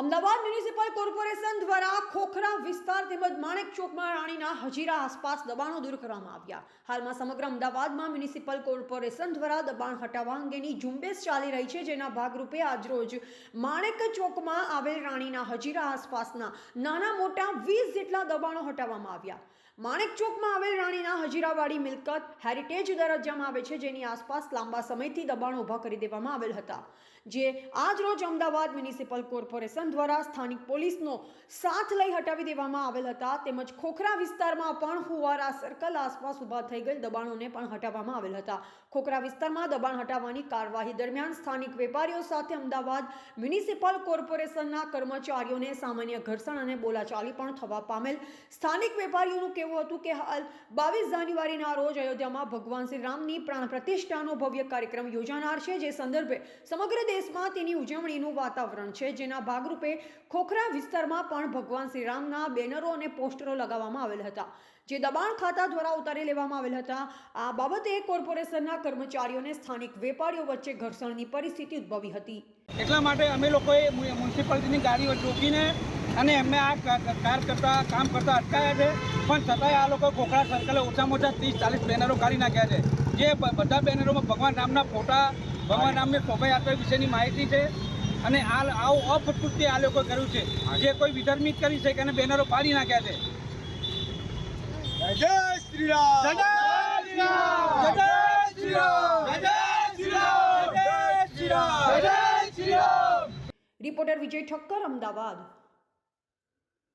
Ahmedabad municipal corporation દ્વારા ખોખરા વિસ્તાર તેમજ માણેક ચોકમાં રાણીના હજીરા આસપાસ દબાણો દૂર કરવામાં આવ્યા. હાલમાં સમગ્ર અમદાવાદમાં મ્યુનિસિપલ કોર્પોરેશન દ્વારા દબાણ હટાવવા અંગેની ઝુંબેશ ચાલી રહી છે, જેના ભાગરૂપે આજરોજ માણેક ચોકમાં આવેલ રાણીના હજીરા આસપાસના નાના મોટા વીસ જેટલા દબાણો હટાવવામાં આવ્યા. માણેક ચોકમાં આવેલ રાણીના હજીરાવાડી મિલકત હેરિટેજ દરજ્જામાં આવે છે, જેની આસપાસ લાંબા સમયથી દબાણો ઊભા કરી દેવામાં આવેલ હતા. જે આજ રોજ અમદાવાદ મ્યુનિસિપલ કોર્પોરેશન દ્વારા સ્થાનિક પોલીસનો સાથ લઈ હટાવી દેવામાં આવેલ હતા. તેમજ ખોખરા વિસ્તારમાં પણ હુવારા સર્કલ આસપાસ ઊભા થઈ ગયેલ દબાણોને પણ હટાવવામાં આવેલ હતા. ખોખરા વિસ્તારમાં દબાણ હટાવવાની કાર્યવાહી દરમિયાન સ્થાનિક વેપારીઓ સાથે અમદાવાદ મ્યુનિસિપલ કોર્પોરેશનના કર્મચારીઓને સામાન્ય ઘર્ષણ અને બોલાચાલી પણ થવા પામેલ. સ્થાનિક વેપારીઓનું કહેવું હતું કે હાલ બાવીસ જાન્યુઆરીના રોજ અયોધ્યામાં ભગવાન શ્રી રામની પ્રાણ પ્રતિષ્ઠાનો ભવ્ય કાર્યક્રમ યોજાનાર છે. જે સંદર્ભે સમગ્ર દેશમાં તેની ઉજવણીનું વાતાવરણ છે. જેના ભાગરૂપે ખોખરા વિસ્તારમાં પણ ભગવાન શ્રીરામના બેનરો અને પોસ્ટરો લગાવવામાં આવેલ હતા, જે દબાણ ખાતા દ્વારા ઉતારી લેવામાં આવેલ હતા. આ બાબતે કોર્પોરેશનના કર્મચારીઓને સ્થાનિક વેપારીઓ વચ્ચે ઘર્ષણની પરિસ્થિતિ ઉદ્ભવી હતી. એટલા માટે અમે લોકોએ મ્યુનિસિપાલિટીની ગાડીઓ ચોકીને અને એમને આ કાર કરતા, કામ કરતા અટકાયા છે. પણ છતાંય આ લોકો ખોખરા સર્કલે ઓછામાં ઓછા ત્રીસ ચાલીસ બેનરો કાઢી નાખ્યા છે. જે બધા બેનરોમાં ભગવાન રામના ફોટા, ભગવાન રામની શોભાયાત્રા વિશેની માહિતી છે. અને આ આવું અપકૃત્ય આ લોકોએ કર્યું છે જે કોઈ વિધર્મિત કરી છે અને બેનરો પાડી નાખ્યા છે જય શ્રી રામ જય શ્રી રામ! જય શ્રી રામ! જય શ્રી રામ! જય શ્રી રામ! જય શ્રી રામ રિપોર્ટર વિજય ઠક્કર અમદાવાદ